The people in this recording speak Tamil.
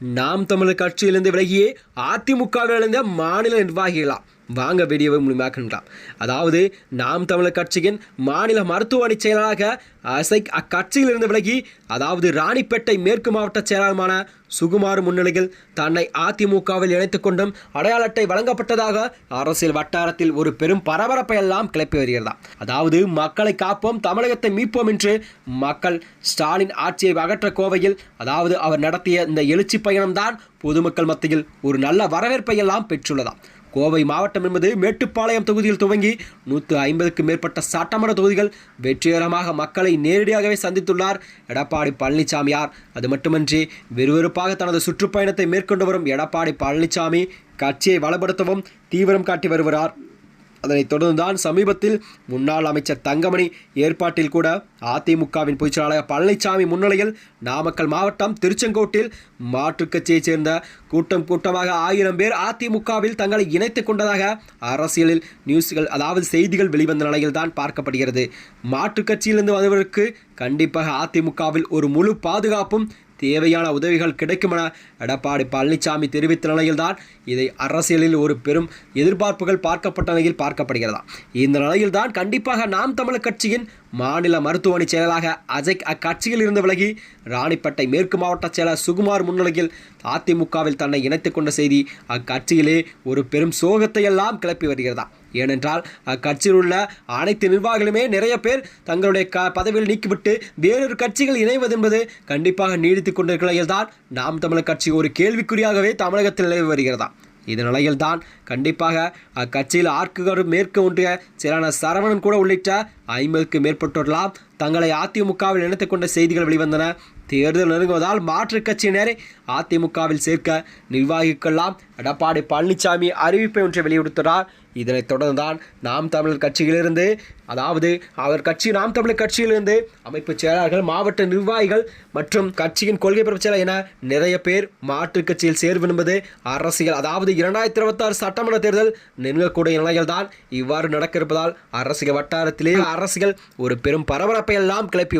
நாம் தமிழர் கட்சியிலிருந்து விலகியே அதிமுகவில் இருந்த மாநில நிர்வாகிகளாம் வாங்க வீடியோவை முழுமையாக்கலாம் அதாவது நாம் தமிழர் கட்சியின் மாநில மருத்துவமனை செயலாளராக அசைக் அக்கட்சியிலிருந்து விலகி அதாவது ராணிப்பேட்டை மேற்கு மாவட்ட செயலாளருமான சுகுமார் முன்னிலையில் தன்னை அதிமுகவில் இணைத்து கொண்டும் அடையாள அட்டை வழங்கப்பட்டதாக அரசியல் வட்டாரத்தில் ஒரு பெரும் பரபரப்பை எல்லாம் கிளப்பி வருகிறதா. அதாவது மக்களை காப்போம் தமிழகத்தை மீட்போம் என்று மக்கள் ஸ்டாலின் ஆட்சியை அகற்ற கோவையில் அதாவது அவர் நடத்திய இந்த எழுச்சி பயணம்தான் பொதுமக்கள் மத்தியில் ஒரு நல்ல வரவேற்பை எல்லாம் பெற்றுள்ளதாம். கோவை மாவட்டம் என்பது மேட்டுப்பாளையம் தொகுதியில் துவங்கி நூற்று ஐம்பதுக்கு மேற்பட்ட சட்டமன்ற தொகுதிகள் வெற்றிகரமாக மக்களை நேரடியாகவே சந்தித்துள்ளார். எடப்பாடி பழனிசாமியார். அது மட்டுமன்றி விறுவிறுப்பாக தனது சுற்றுப்பயணத்தை மேற்கொண்டு வரும் எடப்பாடி பழனிசாமி கட்சியை வளப்படுத்தவும் தீவிரம் காட்டி வருகிறார். அதனைத் தொடர்ந்துதான் சமீபத்தில் முன்னாள் அமைச்சர் தங்கமணி ஏற்பாட்டில் கூட அதிமுகவின் பொதுச்செயலாளர் பழனிசாமி முன்னிலையில் நாமக்கல் மாவட்டம் திருச்செங்கோட்டில் மாற்றுக் கட்சியைச் சேர்ந்த கூட்டம் கூட்டமாக ஆயிரம் பேர் அதிமுகவில் தங்களை இணைத்துக் கொண்டதாக அரசியலில் நியூஸ்கள் அதாவது செய்திகள் வெளிவந்த நிலையில் தான் பார்க்கப்படுகிறது. மாற்றுக் கட்சியிலிருந்து வந்தவருக்கு கண்டிப்பாக அதிமுகவில் ஒரு முழு பாதுகாப்பும் தேவையான உதவிகள் கிடைக்கும் என எடப்பாடி பழனிசாமி தெரிவித்த நிலையில்தான் இதை அரசியலில் ஒரு பெரும் எதிர்பார்ப்புகள் பார்க்கப்பட்ட நிலையில் பார்க்கப்படுகிறதா. இந்த நிலையில்தான் கண்டிப்பாக நாம் தமிழர் கட்சியின் மாநில மருத்துவமனை செயலாக செயலாளராக அஜய் அக்கட்சியில் இருந்து விலகி ராணிப்பேட்டை மேற்கு மாவட்ட செயலர் சுகுமார் முன்னிலையில் அதிமுகவில் தன்னை இணைத்துக் கொண்ட செய்தி அக்கட்சியிலே ஒரு பெரும் சோகத்தை எல்லாம் கிளப்பி வருகிறதா. ஏனென்றால் அக்கட்சியில் உள்ள அனைத்து நிர்வாகிகளுமே நிறைய பேர் தங்களுடைய க பதவியில் நீக்கிவிட்டு வேறொரு கட்சிகள் இணைவது என்பது கண்டிப்பாக நீடித்துக் கொண்டிருக்கிற நாம் தமிழர் கட்சி ஒரு கேள்விக்குறியாகவே தமிழகத்தில் நிலவி வருகிறதா? இந்த நிலையில்தான் கண்டிப்பாக அக்கட்சியில் ஆர்க்குகர் மேற்கு ஒன்றிய செயலான சரவணன் கூட உள்ளிட்ட ஐம்பதுக்கு மேற்பட்டோர்லாம் தங்களை அதிமுகவில் இணைத்துக் கொண்ட செய்திகள் வெளிவந்தன. தேர்தல் நெருங்குவதால் மாற்றுக் கட்சியினரை அதிமுகவில் சேர்க்க நிர்வாகிக்கெல்லாம் எடப்பாடி பழனிசாமி அறிவிப்பை ஒன்றை வெளியிட்டுள்ளார் இதனைத் தொடர்ந்துதான் நாம் தமிழர் கட்சியிலிருந்து அதாவது அவர் கட்சி நாம் தமிழர் கட்சியிலிருந்து அமைப்பு செயலாளர்கள் மாவட்ட நிர்வாகிகள் மற்றும் கட்சியின் கொள்கை பிரச்சனை என நிறைய பேர் மாற்றுக் கட்சியில் சேர்வு என்பது அரசியல். அதாவது இரண்டாயிரத்தி இருபத்தாறு சட்டமன்ற தேர்தல் நெருங்கக்கூடிய நிலையில்தான் இவ்வாறு நடக்க இருப்பதால் அரசியல் வட்டாரத்திலே அரசியல் ஒரு பெரும் பரபரப்பை எல்லாம் கிளப்பி